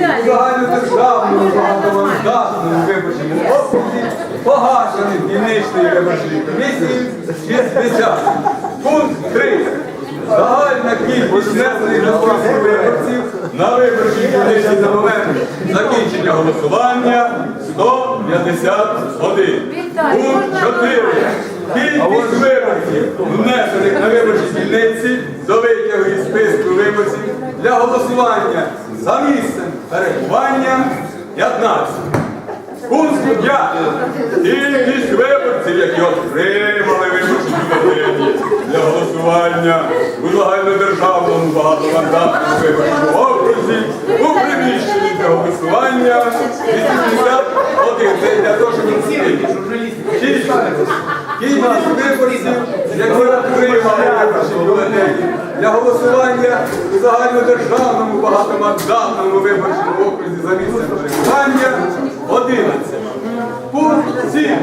загальнодержавному багатомандатному виборчому окрузі погашений дільничної виборчої комісії 60. Пункт 3. Загальна кількість внесених на списку виборців на виборчій дільниці на момент закінчення голосування 151. Пункт 4. Кількість виборців, внесених на виборчі дільниці до витягу із списку виборців для голосування за місцем перебування 15. Пункт 5. Кількість виборців, які отримали виборчі бюлетені для голосування у загальнодержавному багатомандатному виборчому окрузі у приміщенні для голосування 81. Це для того, щоб Кількість кількість виборців, які отримали виборчі бюлетені для голосування у загальнодержавному багатомандатному виборчому окрузі за місцем проживання 11. Пункт 7.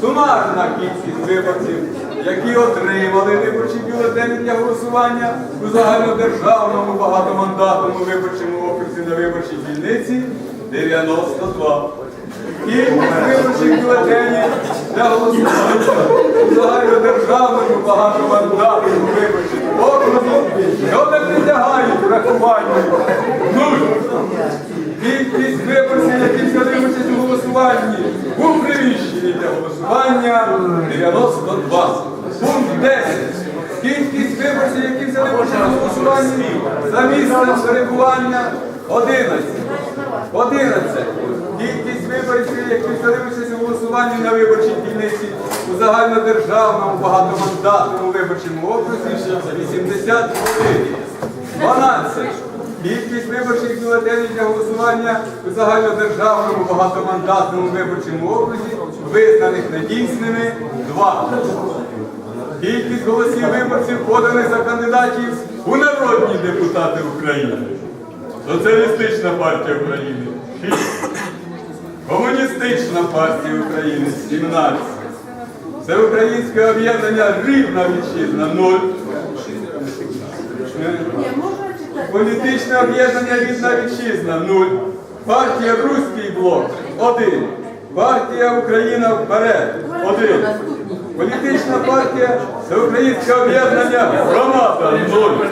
Сумарна кількість виборців, які отримали виборчі бюлетені для голосування у загальнодержавному багатомандатному виборчому окрузі на виборчій дільниці 92. Кількість виборчих бюлетенів для голосування у загальнодержавному багатомандатному виборчому окрузі, що не підлягають врахуванню. Нуль. Кількість виборців, які взяли участь у голосуванні у приміщенні для голосування 92. Пункт 10. Кількість виборців, які взяли участь у голосуванні за місцем перебування 11. 11. Кількість виборців, які взяли у голосуванні на виборчій дільниці у загальнодержавному багатомандатному виборчому окрузі 81. 12. Кількість виборчих бюлетенів для голосування у загальнодержавному багатомандатному виборчому окрузі, визнаних недійсними 2. Кількість голосів виборців поданих за кандидатів у народні депутати України. Соціалістична партія України 6. Комуністична партія України 17. Всеукраїнське об'єднання Рівна вітчизна 0. Політичне об'єднання Рідна вітчизна 0. Партія Руський блок 1. Партія Україна вперед 1. Політична партія Всеукраїнське об'єднання Громада 0.